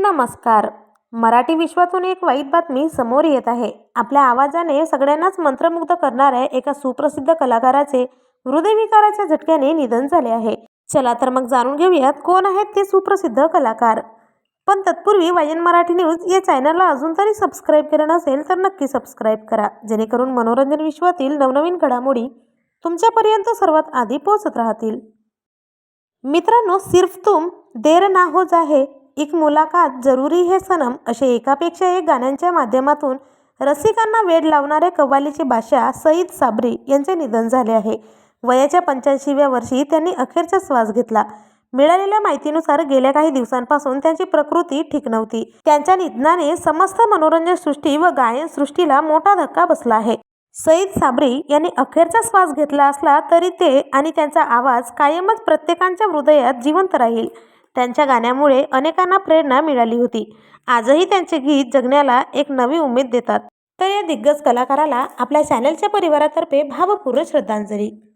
नमस्कार. मराठी विश्वातून एक वाईट बातमी समोर येत आहे. आपल्या आवाजाने सगळ्यांनाच मंत्रमुग्ध करणाऱ्या एका सुप्रसिद्ध कलाकाराचे हृदयविकाराच्या झटक्याने निधन झाले आहे. चला तर मग जाणून घेऊयात कोण आहेत ते सुप्रसिद्ध कलाकार. पण तत्पूर्वी वायन मराठी न्यूज या चॅनलला अजून तरी सबस्क्राईब केलं नसेल तर नक्की सबस्क्राईब करा. जेणेकरून मनोरंजन विश्वातील नवनवीन घडामोडी तुमच्यापर्यंत सर्वात आधी पोहोचत राहतील. मित्रांनो सिर्फ तुम देर ना हो जाहे एक मुलाकात जरुरी हे सनम असे एकापेक्षा एक गाण्यांच्या माध्यमातून रसिकांना वेड लावणारे कव्वालीचे बादशाह सईद साबरी यांचे निधन झाले आहे. वयाच्या पंच्याऐंशीव्या वर्षी त्यांनी अखेरचा श्वास घेतला. मिळालेल्या माहितीनुसार गेल्या काही दिवसांपासून त्यांची प्रकृती ठीक नव्हती. त्यांच्या निधनाने समस्त मनोरंजन सृष्टी व गायन सृष्टीला मोठा धक्का बसला आहे. सईद साबरी यांनी अखेरचा श्वास घेतला असला तरी ते आणि त्यांचा आवाज कायमच प्रत्येकांच्या हृदयात जिवंत राहील. त्यांच्या गाण्यामुळे अनेकांना प्रेरणा मिळाली होती. आजही त्यांचे गीत जगण्याला एक नवी उमेद देतात. तर या दिग्गज कलाकाराला आपल्या चॅनलच्या परिवारातर्फे भावपूर्ण श्रद्धांजली.